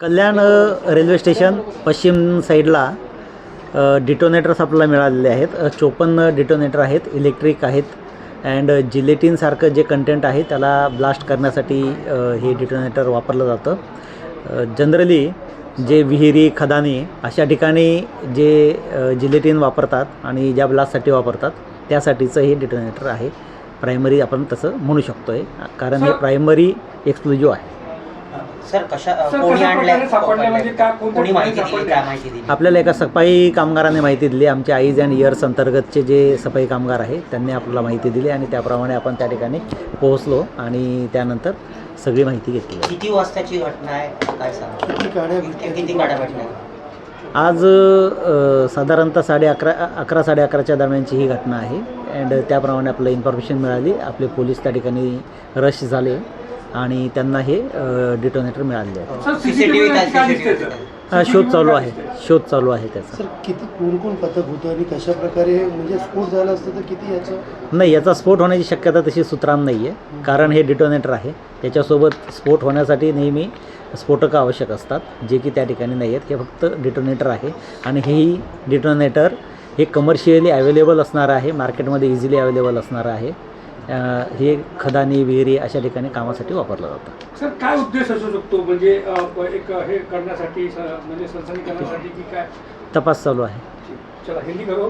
कल्याण railway station पश्चिम साईडला detonators आपल्याला मिळालेले आहेत. चोपन्न डिटोनेटर आहेत इलेक्ट्रिक आहेत अँड जिलेटिनसारखं जे कंटेंट आहे त्याला ब्लास्ट करण्यासाठी हे डिटोनेटर वापरलं जातं. जनरली जे विहिरी खदानी अशा ठिकाणी जे जिलेटिन वापरतात आणि ज्या ब्लास्टसाठी वापरतात त्यासाठीचं हे डिटोनेटर आहे. प्रायमरी आपण तसं म्हणू शकतो आहे कारण हे प्रायमरी एक्सक्लुजिव्ह आहे. सर कशा सर, कोणी कशा आणलंय प्रकारे सापडले म्हणजे का- कोणत्या कोणी माहिती ठिकाणी दिली? सापडले? काय माहिती दिली? आपल्याला एका सफाई कामगाराने माहिती दिली. आमचे आईज अँड इयर्स अंतर्गतचे जे सफाई कामगार आहे त्यांनी आपल्याला माहिती दिली आणि त्याप्रमाणे आपण त्या ठिकाणी पोहोचलो आणि त्यानंतर सगळी माहिती घेतली. किती वाजताची घटना आहे? काय सांगा? किती गाड्या किती किती गाड्या भेटल्या? आज अ, साधारणतः साडे अकरा अकरा साडे अकराच्या दरम्यानची ही घटना आहे. अँड त्याप्रमाणे आपल्याला इन्फॉर्मेशन मिळाली. आपले पोलीस त्या ठिकाणी रश झाले. आणि त्यांना हे डिटोनेटर मिळाले हा शोध चालू आहे. शोध चालू आहे त्याचा. सर किती कोण कोण पथक होतं आणि कशा प्रकारे म्हणजे स्फोट झाला असतं तर किती याचं? नाही याचा स्फोट होण्याची शक्यता तशी सुतराम नाही आहे कारण हे डिटोनेटर आहे. त्याच्यासोबत स्फोट होण्यासाठी नेहमी स्फोटकं आवश्यक असतात जे की त्या ठिकाणी नाही आहेत. हे फक्त डिटोनेटर आहे. आणि हेही डिटोनेटर हे कमर्शियली अवेलेबल असणारं आहे मार्केटमध्ये इझिली अवेलेबल असणारं आहे. हे खदानी विहिरी अशा ठिकाणी कामासाठी वापरलं जातं. सर काय उद्देश असू शकतो? म्हणजे एक हे करण्यासाठी म्हणजे सनसनी करण्यासाठी की काय? तपास चालू आहे. चला हिंदी करू